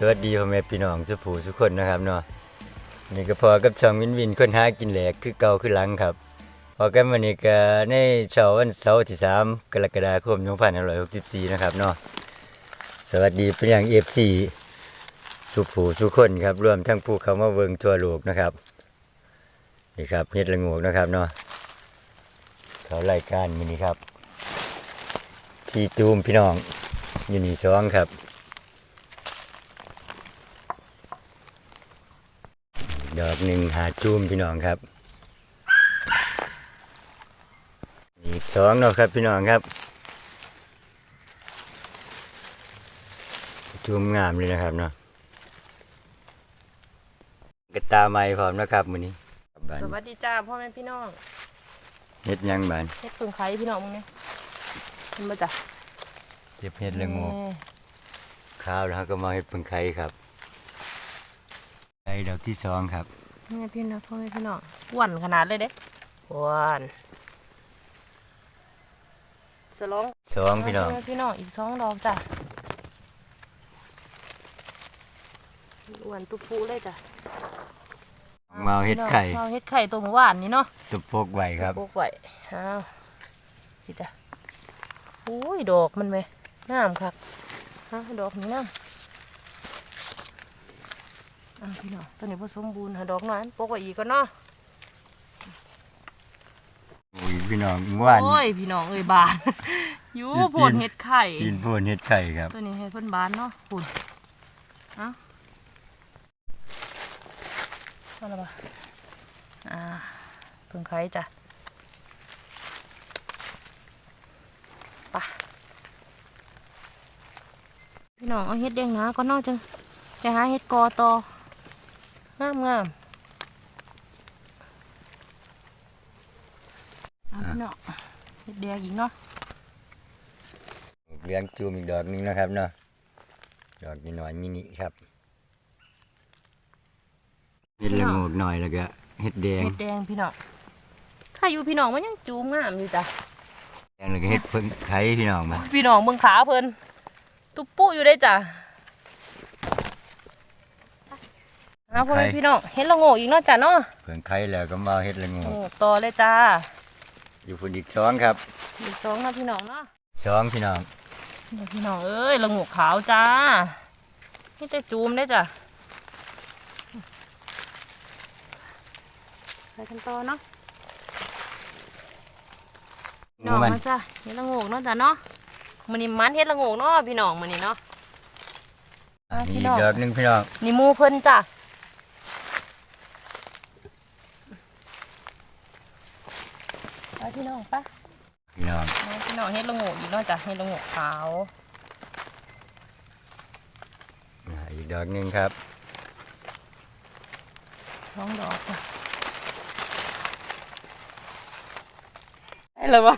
สวัสดีพ่อแม่พี่น้องสุผูสุคนนะครับเนาะนี่ก็พอกับช่องวินวินคนหากินแหลกคือเก่าคือหลังครับพอกันวันนี้ก็ในเช้าวันเสาร์ที่3กรกฎาคม2564นะครับเนาะสวัสดีเป็นอย่าง FC สุผูสุคนครับรวมทั้งผู้เขามาเวิงทั่วโลกนะครับนี่ครับเฮ็ดละโงกนะครับเนาะเขารายการมินี่ครับที่จูมพี่น้องอยู่นี่สองครับ ดอกหนึ่งหาจูมพี่น้องครับอีกสองเนาะครับพี่น้องครับจูมงามเลยนะครับเนาะกระตาไม้พร้อมนะครับมื้อนี้ครับบ้านสวัสดีจ้าพ่อแม่พี่น้องเฮ็ดหยังบ้านเฮ็ดพึ่งไข่พี่น้องมึงเนี่ยเห็นบ่จ้ะเก็บเฮ็ดละโงกนี่ข้าวแล้วก็มาเฮ็ดเพิ่งไข่ครับ ไข่ดอกที่สองครับนี่พี่น้องพ่อแม่พี่น้องอ้วนขนาดเลยเด้อ้วนสลองสองพี่น้องพ่แม่พี่น้องอีกสองดอกจ้ะอ้วนตุ๊ปูเลยจ้ะมาเฮ็ดไข่มาเฮ็ดไข่ตัวหมูหวานนี่เนาะตุบพกไว้ครับปลูกไว้อ้าวพี่จ้ะโอ้ยดอกมันไหมงามครับฮะดอกนี้งาม อะพี่น้องตัวนี้ผสมบูรณ์หาดอกน้อยปลูกไว้อีกก็เนาะอุ้ยพี่น้องเมื่อวานโอ้ยพี่น้องเอ้ยบานอยู่อยู่ผลตีนเห็ดไข่กินโพนเฮ็ดไข่ครับ ตัวนี้ให้เพิ่นบานเนาะปุ่นเอ้าเอาละบ่ะอ่าเพิ่งไข่จ้ะไปะพี่น้องเอาเห็ดแดงหนาก็นอกจังจะหาเห็ดกอต่อ งามงามเอาพี่น้องเห็ดแดงอีกเนาะเลี้ยงจูมอีกดอกหนึงนะครับเนาะดอกน้อยๆมินิครับเฮ็ดละโงกหน่อยแล้วก็เฮ็ดแดงเห็ดแดงพี่น้องถ้าอยู่พี่น้องมันยังจูงงามอยู่จ้ะแดงแล้วก็เฮ็ดเพิ่งไข่พี่น้องมาพี่น้องเบิ่งขาเพิ่นตุ๊บปุ๊อยู่ได้จ้ะ เอาพ่อแม่พี่น้องเห็ดละโงกอีกเนาะจ้ะเนาะเพิ่งไข่แล้วก็มาเฮ็ดละโงโงกกต่อเลยจ้า อยู่พุ่นอีกสองครับ อีกสองนะพี่น้องเนาะสองพี่น้องนี่พี่น้องเอ้ยละโงกขาวจ้านี่แต่จูมได้จ้ะไปกันต่อเนาะพี่น้องมันเนาะจ้ะเห็ดละโงกเนาะจ้ะเนาะมันนี่มันเห็ดละโงกเนาะพี่น้องมันนี่เนาะอะมีพี่อีน้กองดอกหนึงพี่น้องนี่หมูเพิ่นจ้ะไปพี่น้องปะ พี่น้อง ไปพี่น้อง เฮ็ดละโงกอีกเนาะจ้ะเฮ็ดละโงกขาวอ่าอีกดอกหนึงครับท้องดอกจ้ะได้เลยวะ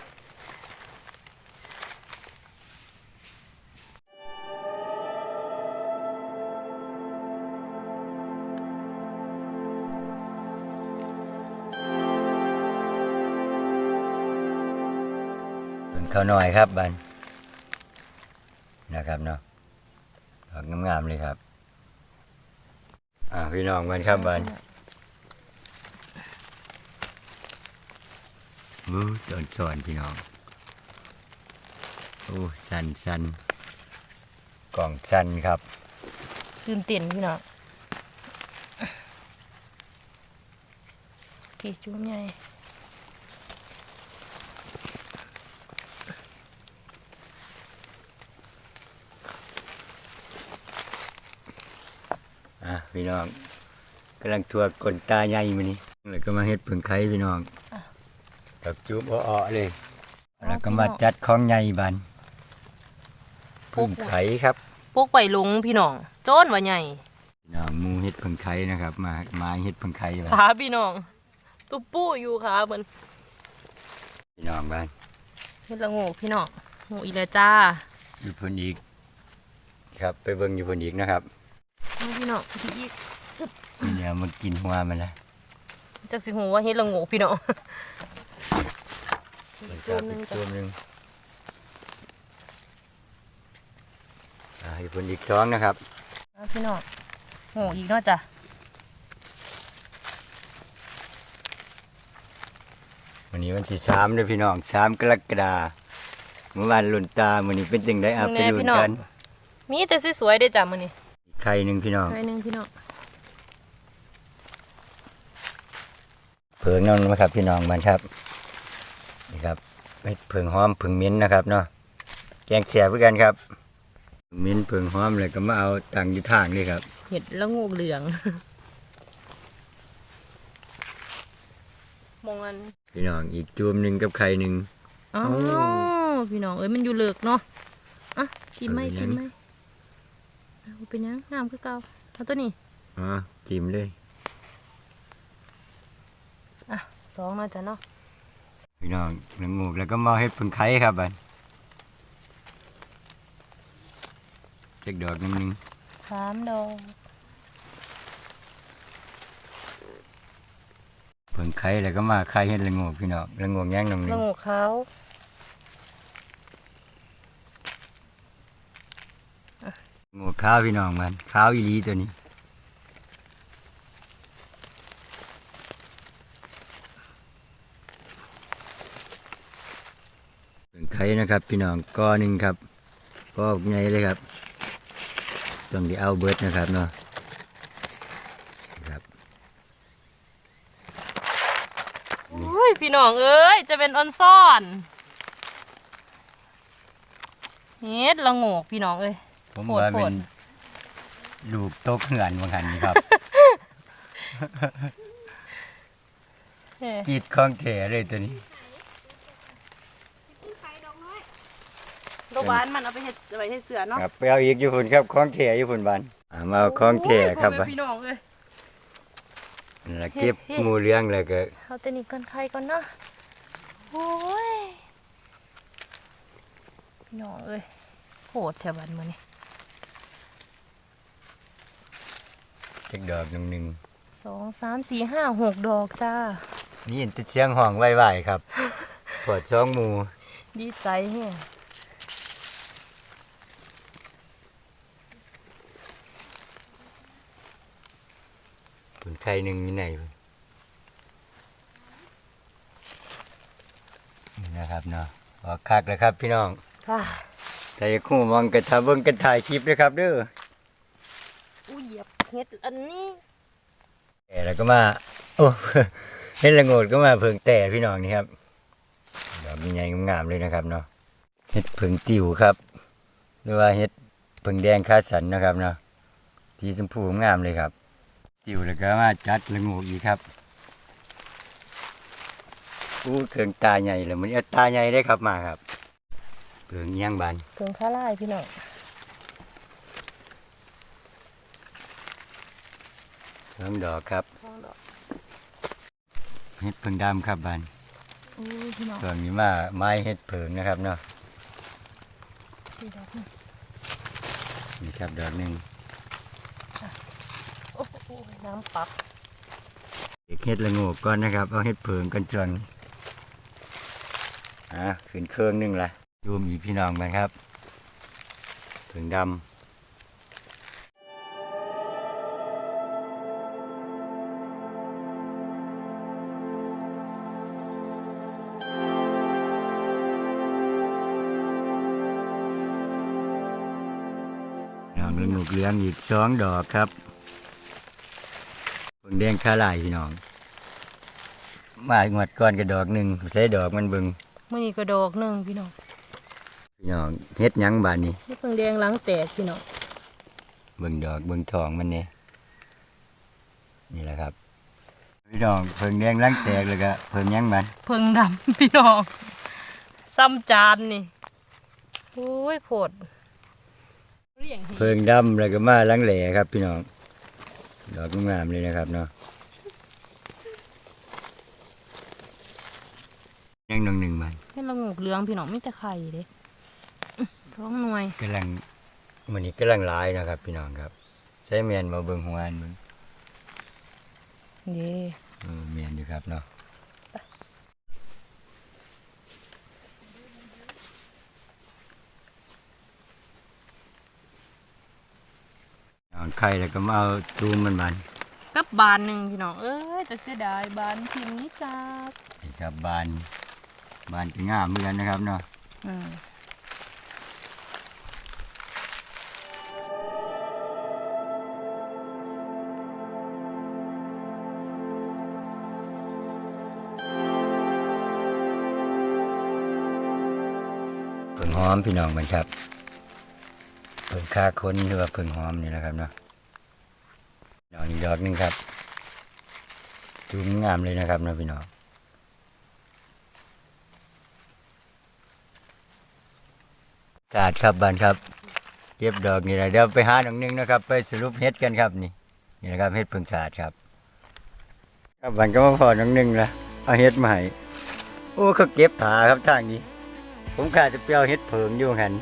เพิ่งเขาหน่อยครับบันนะครับเนาะดอกงามๆเลยครับ อ่าพี่น้องมันครับบันอู้ตอนสอนพี่น้องโอ้สันสันกล่องสันครับตื่นเต้นพี่น้องพี่จุ้มใหญ่ พี่น้องกำลังทัวกลตาใหญ่มานี่แล้วก็มาเฮ็ดผึ่งไข่พี่น้องดอกจุ๊บอ้อๆเลยแล้วก็มาจัดของใหญ่บันผึ่งไข่ครับพวกไปลงพี่น้อง โจนว่าใหญ่พี่น้องหมูเฮ็ดผึ่งไข่นะครับ มามาเฮ็ดผึ่งไข่บันขาพี่น้อง ตุ๊บปู้อยู่ขาเหมือนพี่น้องบันเฮ็ดละโงกพี่น้องโงกอีแล้วจ้าอยู่พุ่นอีก ครับ ไปเบิ่งอยู่พุ่นอีกนะครับเอา พี่น้องพี่อีกนี่เนี่ยมันกินหัวมันนะจักสิหูว่าเฮ็ดละโงกพี่น้องมันจุ่จับมหนึอีงกจ้ะตัวหนึงอ่าอยู่พุ่นอีกสองนะครับพี่น้องโหอีกเนาะจ้ะวันนี้วันที่สามเด้อพี่น้องสามกรกฎาเมื่อวานหลุนตามื้อนี้เป็นจังไดอะไปลุ้นกัน มีแต่สวยๆเด้อจ้ะมื้อนี้ ไข่หนึงพี่น้องไข่หนึงพี่น้องเพิงนั่นนะครับพี่น้องมันครับนี่ครับเม็ดเพิงหอมเพิงมิ้นนะครับเนาะแกงเสียเพื่อกันครับเพิงมิ้นเพิงหอมเลยก็มาเอาตังอยู่ทางนี่ครับ เห็ดละงูกเหลืองมองอันพี่น้องอีกจูมหนึ่งกับไข่หนึ่งอ๋อโอ้พี่น้องเอ้ยมันอยู่เลิกเนาะอะชิมไหมเอาไปยังชิมไหม เอาเป็นยังงามคือเก่าเอาตัวนี้อ๋อจิ้มเลยอะสองเนาะจ้ะเนาะพี่น้องหนังงูกแล้วก็มาเฮ็ดเพิงไข่ครับบันเจ็กดอกหนึงหนึงสามดอกเพิงไข่แล้วก็มาไข่เฮ็ดละงูกพี่น้องละงูกย่างหนึงหนึละงงูขาว งูก ขาวพี่น้องมันขาวอีลีตัวนี้เพิงไข่นะครับพี่น้องก้อนหนึ่งครับก้อใหญ่เลยครับต้องด้เอาเบิร์ดนะครับเนาะครับอุ้ยพี่น้องเอ้ยจะเป็นออนซ่อนเฮ็ดละงูกพี่น้องเอ้ย ผมโหดว่าโหเป็ดนลูกโต๊ะเหือนบางหันนี่ครับเฮ้ยกรีดของแถเลยตัวนี้ดอกหวานมันเอาไปเฮ็ดเอาไปเฮ็ดเสือเนาะครับไปเอาอีกอยู่พุ่นครับของแถอยู่พุ่นบานอ่ามาเอาของแถครับโอ้บัยดพี่น้องเอ้ยนั่นล่ะเก็บเฮ้งูเลี้ยงแล้วก็เอาแต่นี่ก่อนใครก่อนเนาะโอ้ยพี่น้องเอ้ยโหดแถวบ้านมื้อนี้ จักดอกหนึงหนึงสองสามสี่ห้าหกดอกจ้า นี่ยินแต่เสียงห้องไหวๆครับปวดสองหมูดีใจแฮะพุ่นไข่หนึงอยู่ไหนพุ่นนี่นะครับเนาะออกคักแล้วครับพี่น้องค่ะแต่อย่าคู่มองกระทาเบิ่งกันถ่ายคลิปด้วยครับเด้ออุ้ย เหยียบเฮ็ดอันนี้แต่แล้วก็มาโอ้เฮ็ดละโงดก็มาเพิ่งแต่พี่น้องนี่ครับดอกใหญ่ๆงามๆเลยนะครับเนาะเฮ็ดเพิ่งติ๋วครับ หรือว่าเฮ็ดเพิ่งแดงคาสันนะครับเนาะสีชมพูงามเลยครับ ติ๋วแล้วก็มาจัดละโงกอีกครับอู้เคืองตาใหญ่เลยมันเอาตาใหญ่ได้ครับมาครับเพิ่งย่างบานเพิ่งข้าไล่พี่น้อง เพิ่งดอกครับทองดอกเฮ็ดเพิ่งดำครับบานอุ้ยพี่น้องส่วนนี้มาไม้เฮ็ดเผิงนะครับเนาะพี่ดอกนี่นี่ครับดอกหนึ่งโอ้โหน้ำปักเด็กเฮ็ดละโงกก่อนนะครับ เอาเฮ็ดเผิงกันจนอะขึ้นเครื่องหนึงละดูมีพี่น้องกันครับเผิงดำ น้องละโงกเหลืองอีกสองดอกครับเผิงแดงคาลายพี่น้อง มางวดก่อนก็ดอกหนึ่งใส่ดอกมันเบิ่งมื่อนี้ก็ดอกหนึ่งพี่น้อง พี่น้องเฮ็ดหยังบานนี้นี่เพิ่งแดงหล้างแตกพี่น้อง เบิ่งดอกเบิ่งทองมันเนี่ยนี่แหละครับ พี่น้องเพิ่งแดงล้างแตกเลยก็เพิ่งหยังมันเพิ่งดำพี่น้องซ้ำจานนี่โอ้ยโผด เรียงหีเพิ่งดำแล้วก็มาล้างแหล่ครับ พี่น้อง ดอกงามๆเลยนะครับเนาะยังน้องหนึ่งมันให้ละงูกเหลืองพี่น้องมีแต่ไข่เด้อื้อท้องหน่วยกำลังมันนี้กำลังหลายนะครับ พี่น้องครับใช้แมนมาเบิ่งหัวอันเบิ่งเย่เออแมนอยู่ครับเนาะน้อง ไข่แล้วก็มาเอาตูมมันมันกับบานหนึ่งพี่น้องเอ้ยแต่เสียดายบานทีนี้จ้านี่ครับบานบานก็งามเหมือนกันนะครับเนาะอืมเพิ่งหอมพี่น้องมันครับเพิ่งค่าคนหรือว่าเพิ่งหอมนี่นะครับเนาะด อกอีกดอกหนึงครับจูมงามเลยนะครับนะพี่น้องสาดครับบานครับเก็บดอกนี่แหละเดี๋ยวไปหาดอกหนึงนะครับ ไปสรุปเฮ็ดกันครับนี่นี่นะครับเฮ็ดพิ่งสาดครับ ครับบานก็มาพอดอกหนึงละเอาเฮ็ดมาให้โอ้เขาเก็บถาครับทางนี้ ผมขาดจะเปรี้ยวเฮ็ดเพิงอยู่หัน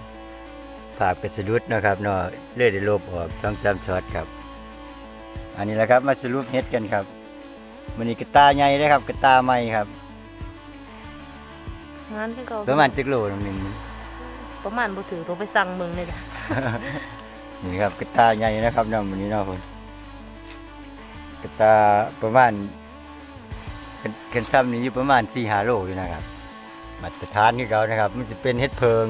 ฝากไปสะดุดนะครับเนาะเลื่อยได้ลบออกสองสามช็อตครับ อันนี้แหละครับมาสรุปเฮ็ดกันครับมันนี้กระตาใหญ่เลยครับกระตาใหม่ครับงานที่เขาประมาณจักโลหนึงประมาณบ่ถือโทรไปสั่งมึงเลยจ้ะนี่ครับกระตาใหญ่นะครับเนาะมันนี้เนาะคนกระตาประมาณกันกันซ้ำนี้อยู่ประมาณสี่ห้าโลอยู่นะครับมาตรฐานที่เขานะครับ มันจะเป็นเฮ็ดเพิง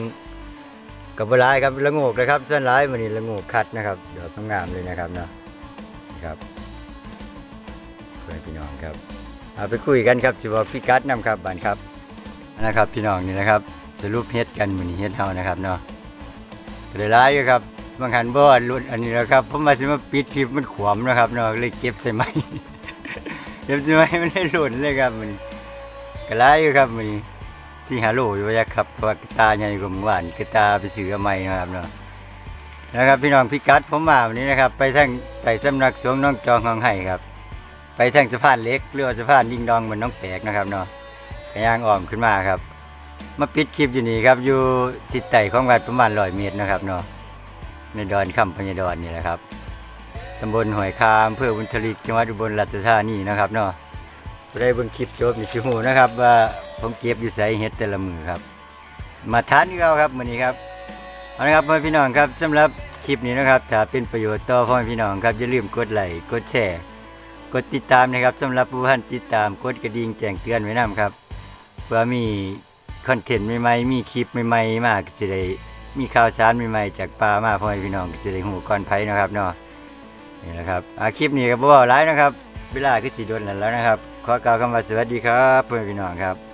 กับบหลายครับละโงกนะครับส่วนหลายมันนี่ละโงกคัดนะครับดอกงามๆเลยนะครับเนาะนี่ ครับเพื่อนพี่น้องครับเอาไปคุยกันครับสิบอกพี่กัดนำครับบ้านครับนะครับ พี่น้องนี่นะครับสรุปเฮ็ดกันมื้อนี้เฮ็ดเฮานะครับเนาะก็ได้หลายอยู่ครับบางหันบ่รุ่นอันนี้นะครับผมมาสิมาปิดคลิปมันขวมนะครับเนาะเลยเก็บใส่ไม้เก็บใส่ไม้มันได้หล่นเลยครับมื้อนี้ก็หลายอยู่ครับมื้อนี้สี่ฮัลโลอยู่ว่าจะขับเพราะกระตาใหญ่กว่าเมื่อวานกระตาไปซื้อใหม่นะครับเนาะ นะครับพี่น้องพี่กัดผมมาวันนี้นะครับ ไปทางไต่สำนักสงน้องจองของไห้ครับ ไปทางสะพานเล็กเรือสะพานยิงดองเหมือนน้องแปกนะครับเนาะกระย่างอ้อมขึ้นมาครับ มาปิดคลิปอยู่นี่ครับอยู่ติดไต่ของวัดประมาณร้อยเมตรนะครับเนาะในดอนคำพญดอนนี่แหละครับตำบลหอยคามอำเภอบุญทลิกจังหวัดอุบลราชธานีนะครับเนาะได้เบิ่งคลิปจบในี่สิฮู้นะครับว่าผมเก็บอยู่ไสเฮ็ดแต่ละมือครับ มาทานที่เราครับมื้อนี้ครับ เอาละครับพ่อพี่น้องครับสำหรับคลิปนี้นะครับถ้าเป็นประโยชน์ต่อพ่อพี่น้องครับอย่าลืมกดไลค์กดแชร์กดติดตามนะครับสำหรับผู้ท่านติดตามกดกระดิ่งแจ้งเตือนไว้นํครับเพื่อมีคอนเทนต์ใหม่ๆมีคลิปใหม่ๆมากสิได้มีข่าวสารใหม่ๆจากป่ามาพ่อพี่น้องสิได้ฮู้ก่อนไผนะครับเนาะนี่แหละครับอาคลิปนี้ก็บ่เว้าหลายนะครับ เวลาคือสิโดนแล้วนะครับ ขอกล่าวคำว่าสวัสดีครับเพื่อนพี่น้องครับ